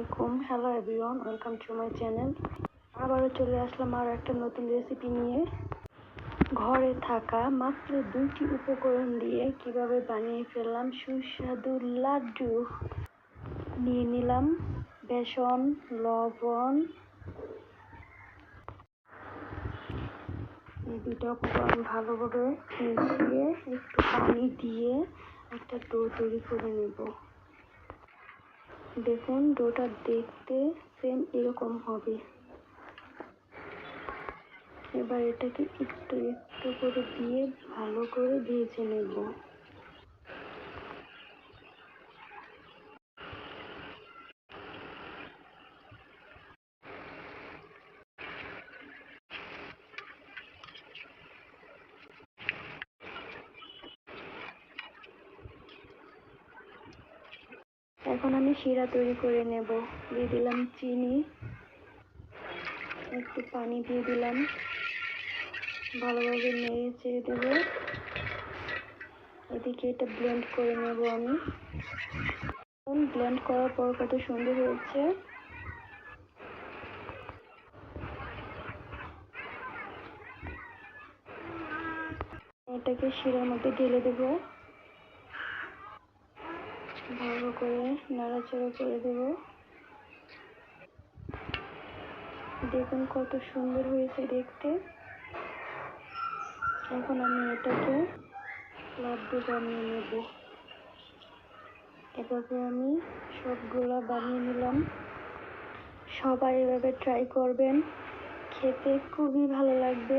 আলাইকুম। Hello everyone welcome to my channel আবারও চলে আসলাম আর একটা নতুন রেসিপি নিয়ে। ঘরে থাকা মাত্র দুইটি উপকরণ দিয়ে কীভাবে বানিয়ে ফেললাম সুস্বাদু লাড্ডু। নিয়ে নিলাম বেসন, লবণ। এই দুটো উপকরণ ভালোভাবে মিশিয়ে একটু পানি দিয়ে একটা ডো তৈরি করে নেব। দেখুন ডোটা দেখতে সেম এরকম হবে। এবার এটাকে একটু একটু করে দিয়ে ভালো করে ভেজে নেব। এখন আমি শিরা তৈরি করে নেব। দিয়ে দিলাম চিনি। একটু পানি দিয়ে দিলাম। ভালোভাবে নেড়ে চেড়ে দেবো। এদিকে এটা ব্লেন্ড করে নেব আমি। ব্লেন্ড করার পর কত সুন্দর হয়েছে। এটাকে শিরার মধ্যে ঢেলে দেবো। ভালো করে নাড়াচাড়া করে দেবো। দেখুন কত সুন্দর হয়েছে দেখতে। এখন আমি এটাকে লাড্ডু বানিয়ে নেব। এভাবে আমি সবগুলা বানিয়ে নিলাম। সবাই এভাবে ট্রাই করবেন। খেতে খুবই ভালো লাগবে।